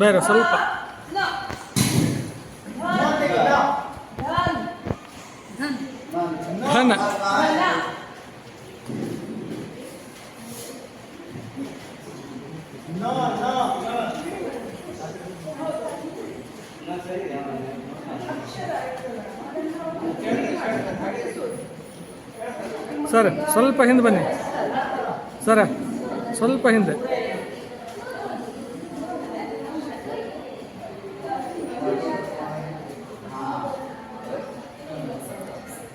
ಬೇರೆ ಸ್ವಲ್ಪ. ಧನ ಸರ್ ಸ್ವಲ್ಪ ಹಿಂದೆ ಬನ್ನಿ. ಸರ ಸ್ವಲ್ಪ ಹಿಂದೆ.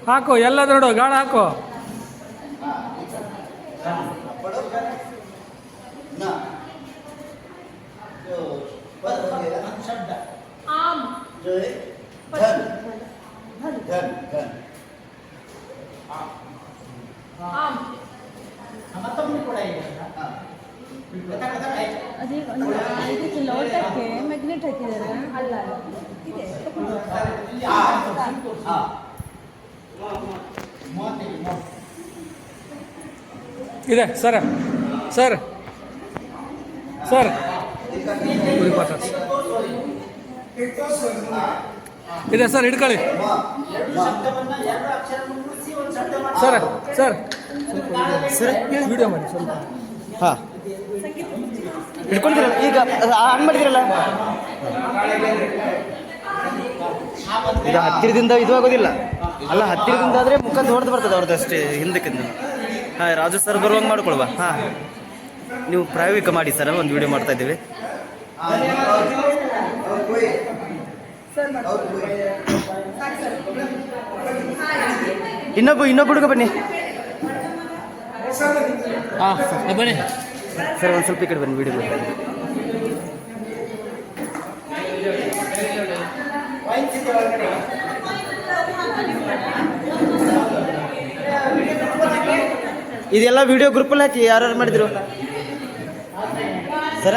ಹಾಕು ಎಲ್ಲ ನೋಡು ಗಾಳ ಹಾಕು. ಲೋಟಕ್ಕೆ ಮ್ಯಾಗ್ನೆಟ್ ಹಾಕಿದ್ದಾರೆ. ಅಲ್ಲ. ಇದೆ. ಇದೆ ಸರ್. ಸರ್. ಸರ್. ಇದೆ sir ಹಿಡ್ಕೊಳ್ಳಿ. Sir sir. Sir video ಮಾಡಿ ಸ್ವಲ್ಪ. ಹಾಂ. ಹಿಡ್ಕೊಂಡಿರಲ್ಲ ಈಗ ಆನ್ ಮಾಡಿದಿರಲ್ಲ ಇದು ಹತ್ತಿರದಿಂದ ಇದು ಆಗೋದಿಲ್ಲ. ಅಲ್ಲ ಹತ್ತಿರದಿಂದ ಆದರೆ ಮುಖ ಹೊಡೆದು ಬರ್ತದೆ ಅವ್ರದ್ದು ಅಷ್ಟೇ ಹಿಂದಕ್ಕಿಂತ. ಹಾಂ ರಾಜು ಸರ್ ಬರುವಂಗೆ ಮಾಡ್ಕೊಳ್ವಾ. ಹಾಂ. ನೀವು ಪ್ರಾಯೋಗಿಕ ಮಾಡಿ ಸರ್ ಒಂದು ವಿಡಿಯೋ ಮಾಡ್ತಾ ಇದ್ದೀವಿ. ಇನ್ನೊಬ್ಬ ಇನ್ನೊಬ್ಬ ಹುಡುಗ ಬನ್ನಿ. ಹಾಂ ಬನ್ನಿ. ಸರ್ ಒಂದು ಸ್ವಲ್ಪ ಈ ಕಡೆ ಬನ್ನಿ ವಿಡಿಯೋ ಮಾಡ್ತಾ ಇದ್ದೀವಿ ಇದೆಲ್ಲ ವಿಡಿಯೋ ಗ್ರೂಪಲ್ಲಿ ಹಾಕಿ ಯಾರು ಮಾಡಿದ್ರು? ಸರ?